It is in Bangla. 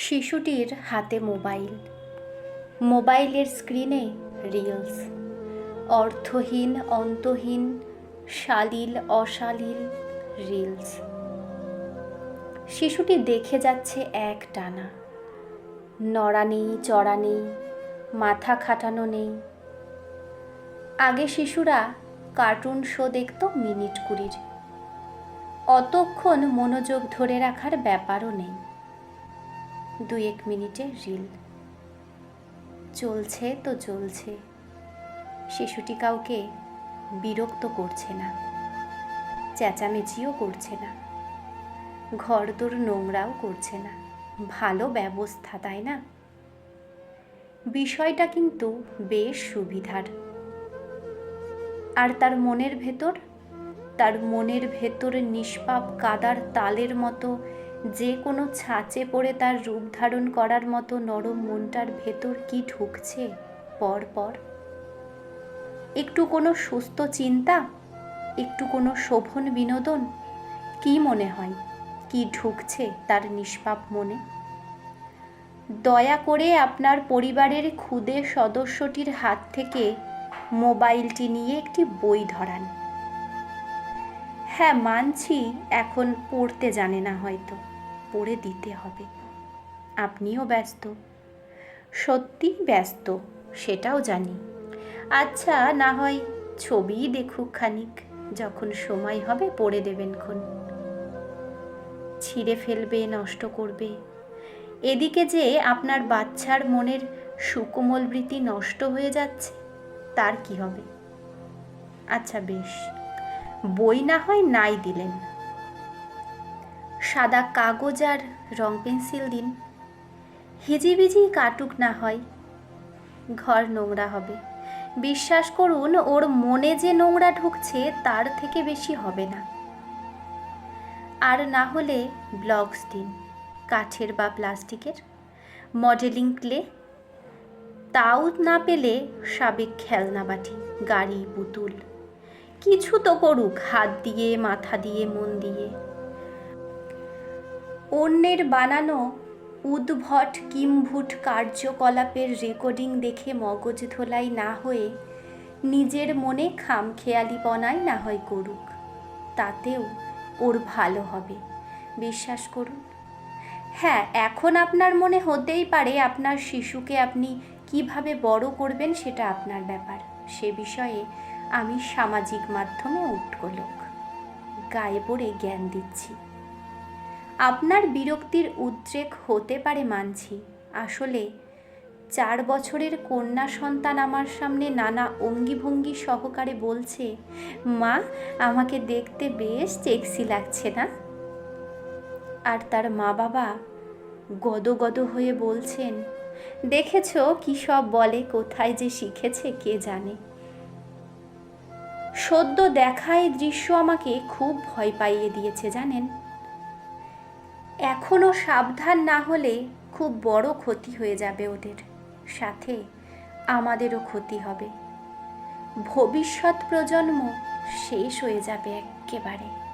শিশুটির হাতে মোবাইল। মোবাইলের স্ক্রিনে রিলস। অর্থহীন, অন্তহীন, শালীল, অশালীল রিলস। শিশুটি দেখে যাচ্ছে এক টানা। নড়া নেই, চড়া নেই, মাথা খাটানো নেই। আগে শিশুরা কার্টুন শো দেখত মিনিট কুড়ির। অতক্ষণ মনোযোগ ধরে রাখার ব্যাপারও নেই। দু এক মিনিটে রিল। চলছে তো চলছে। শিশুটি কাউকে বিরক্ত করছে না। চেঁচামেচিও করছে না। ঘরদোর নোংরাও করছে না। ভালো ব্যবস্থা, তাই না? বিষয়টা কিন্তু বেশ সুবিধার। আর তার মনের ভেতর, তার মনের ভেতর নিষ্পাপ কাদার তালের মতো যে কোনো ছাঁচে পড়ে তার রূপ ধারণ করার মতো নরম মনটার ভেতর কি ঢুকছে? পর পর। একটু কোনো সুস্থ চিন্তা? একটু কোনো শোভন বিনোদন? কি মনে হয়? কি ঢুকছে তার নিষ্পাপ মনে? দয়া করে আপনার পরিবারের ক্ষুদে সদস্যটির হাত থেকে মোবাইলটি নিয়ে একটি বই ধরান। হ্যাঁ মানছি, এখন পড়তে জানে না হয়তো। পড়ে দিতে হবে। আপনিও ব্যস্ত। সত্যি ব্যস্ত, সেটাও জানি। আচ্ছা না হয় ছবিই দেখুক খানিক, যখন সময় হবে পড়ে দেবেন খন। ছিঁড়ে ফেলবে, নষ্ট করবে। এদিকে যে আপনার বাচ্চার মনের সুকোমল বৃত্তি নষ্ট হয়ে যাচ্ছে, তার কি হবে? আচ্ছা বেশ। বই না হয় নাই দিলেন। সাদা কাগজ আর রং পেন্সিল দিন। হিজিবিজি কাটুক না হয়, ঘর নোংরা হবে। বিশ্বাস করুন, ওর মনে যে নোংরা ঢুকছে, তার থেকে বেশি হবে না। আর না হলে ব্লগস দিন, কাঠের বা প্লাস্টিকের। মডেলিং ক্লে, তাও না পেলে সাবেক খেলনা বাটি, গাড়ি, পুতুল। কিছু তো করুক, হাত দিয়ে, মাথা দিয়ে, মন দিয়ে। অন্যের বানানো উদ্ভট কিম্ভুট কার্যকলাপের রেকর্ডিং দেখে মগজ ধোলাই না হয়ে নিজের মনে খামখেয়ালিপনাই না হয় করুক, তাতেও ওর ভালো হবে। বিশ্বাস করুন। হ্যাঁ এখন আপনার মনে হতেই পারে আপনার শিশুকে আপনি কীভাবে বড় করবেন সেটা আপনার ব্যাপার। সে বিষয়ে আমি সামাজিক মাধ্যমে লোক গায়ে পড়ে জ্ঞান দিচ্ছি। আপনার বিরক্তির উদ্রেক হতে পারে মানছি। আসলে চার বছরের কন্যা সন্তান আমার সামনে নানা অঙ্গিভঙ্গি সহকারে বলছে, মা, আমাকে দেখতে বেশ চেক্সি লাগছে না? আর তার মা বাবা গদগদ হয়ে বলছেন, দেখেছ কি সব বলে, কোথায় যে শিখেছে কে জানে? সদ্য দেখা এই দৃশ্য আমাকে খুব ভয় পাইয়ে দিয়েছে, জানেন? এখনও সাবধান না হলে খুব বড় ক্ষতি হয়ে যাবে ওদের। সাথে আমাদেরও ক্ষতি হবে। ভবিষ্যৎ প্রজন্ম শেষ হয়ে যাবে একেবারে।